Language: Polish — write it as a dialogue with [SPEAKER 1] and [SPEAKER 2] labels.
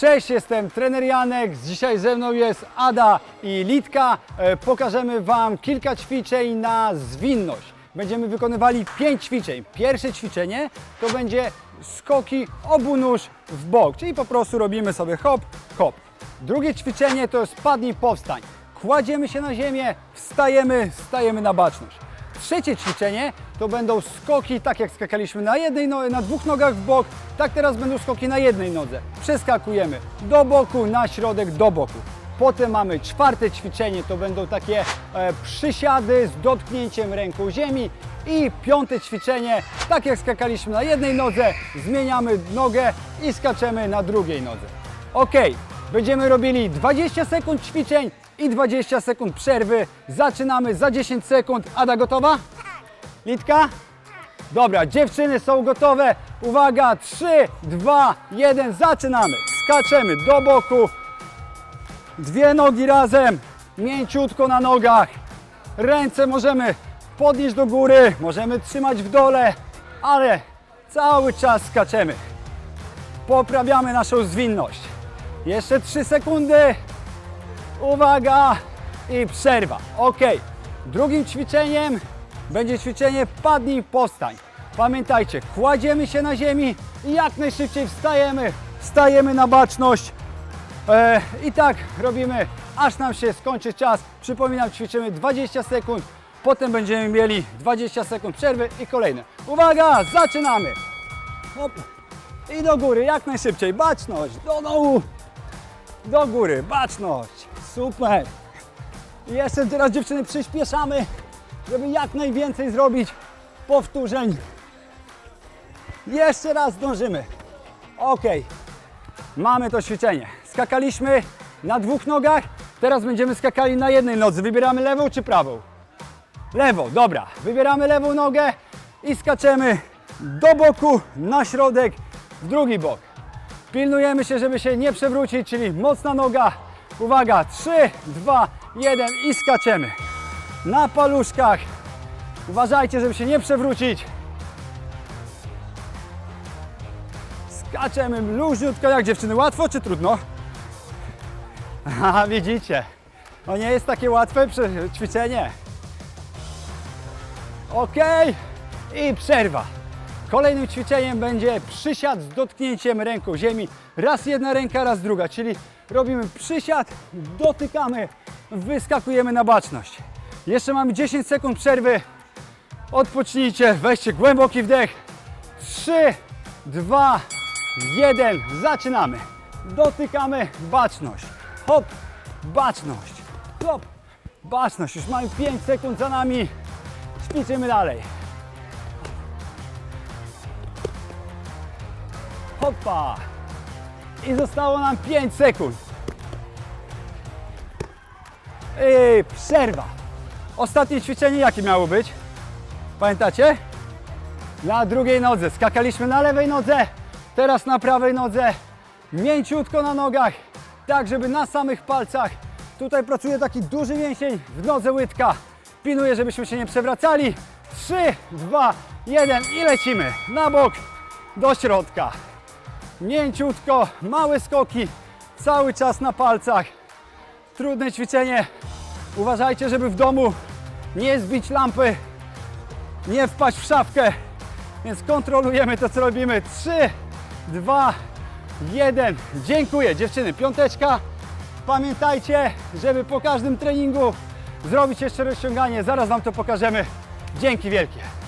[SPEAKER 1] Cześć, jestem trener Janek. Dzisiaj ze mną jest Ada i Litka. E, Pokażemy Wam kilka ćwiczeń na zwinność. Będziemy wykonywali pięć ćwiczeń. Pierwsze ćwiczenie to będzie skoki obu nóż w bok, czyli po prostu robimy sobie hop, hop. Drugie ćwiczenie to jest padnij, powstań. Kładziemy się na ziemię, wstajemy, stajemy na baczność. Trzecie ćwiczenie to będą skoki, tak jak skakaliśmy na jednej no, na dwóch nogach w bok, tak teraz będą skoki na jednej nodze. Przeskakujemy do boku, na środek, do boku. Potem mamy czwarte ćwiczenie, to będą takie e, przysiady z dotknięciem ręką ziemi. I piąte ćwiczenie, tak jak skakaliśmy na jednej nodze, zmieniamy nogę i skaczemy na drugiej nodze. Ok, będziemy robili 20 sekund ćwiczeń i 20 sekund przerwy. Zaczynamy za 10 sekund. Ada gotowa? Litka? Dobra, dziewczyny są gotowe. Uwaga, 3, 2, 1, zaczynamy. Skaczemy do boku. Dwie nogi razem, mięciutko na nogach. Ręce możemy podnieść do góry, możemy trzymać w dole, ale cały czas skaczemy. Poprawiamy naszą zwinność. Jeszcze 3 sekundy. Uwaga i przerwa. Ok. Drugim ćwiczeniem będzie ćwiczenie padnij, powstań. Pamiętajcie, kładziemy się na ziemi i jak najszybciej wstajemy. Wstajemy na baczność. E, I tak robimy, aż nam się skończy czas. Przypominam, ćwiczymy 20 sekund. Potem będziemy mieli 20 sekund przerwy i kolejne. Uwaga, zaczynamy. Hop. I do góry, jak najszybciej. Baczność, do dołu. Do góry, baczność. Super. Jeszcze teraz dziewczyny przyspieszamy, żeby jak najwięcej zrobić powtórzeń. Jeszcze raz dążymy. Ok. Mamy to ćwiczenie. Skakaliśmy na dwóch nogach, teraz będziemy skakali na jednej nodze. Wybieramy lewą czy prawą? Lewą, dobra. Wybieramy lewą nogę i skaczemy do boku, na środek, w drugi bok. Pilnujemy się, żeby się nie przewrócić, czyli mocna noga. Uwaga, 3, 2, 1 i skaczemy. Na paluszkach. Uważajcie, żeby się nie przewrócić. Skaczemy luźniutko, jak dziewczyny. Łatwo czy trudno? Aha, widzicie. To nie jest takie łatwe ćwiczenie. Ok. I przerwa. Kolejnym ćwiczeniem będzie przysiad z dotknięciem ręką ziemi. Raz jedna ręka, raz druga, czyli robimy przysiad, dotykamy, wyskakujemy na baczność. Jeszcze mamy 10 sekund przerwy. Odpocznijcie, weźcie głęboki wdech. 3, 2, 1. Zaczynamy. Dotykamy baczność. Hop, baczność. Hop, baczność. Już mamy 5 sekund za nami. Ćwiczymy dalej. Hopa! I zostało nam 5 sekund. I przerwa. Ostatnie ćwiczenie jakie miało być? Pamiętacie? Na drugiej nodze. Skakaliśmy na lewej nodze, teraz na prawej nodze. Mięciutko na nogach, tak żeby na samych palcach. Tutaj pracuje taki duży mięsień w nodze łydka. Pilnuję, żebyśmy się nie przewracali. 3, 2, 1 i lecimy. Na bok, do środka. Mięciutko, małe skoki, cały czas na palcach. Trudne ćwiczenie. Uważajcie, żeby w domu nie zbić lampy, nie wpaść w szafkę. Więc kontrolujemy to, co robimy. 3, 2, 1. Dziękuję, dziewczyny. Piąteczka. Pamiętajcie, żeby po każdym treningu zrobić jeszcze rozciąganie. Zaraz Wam to pokażemy. Dzięki wielkie.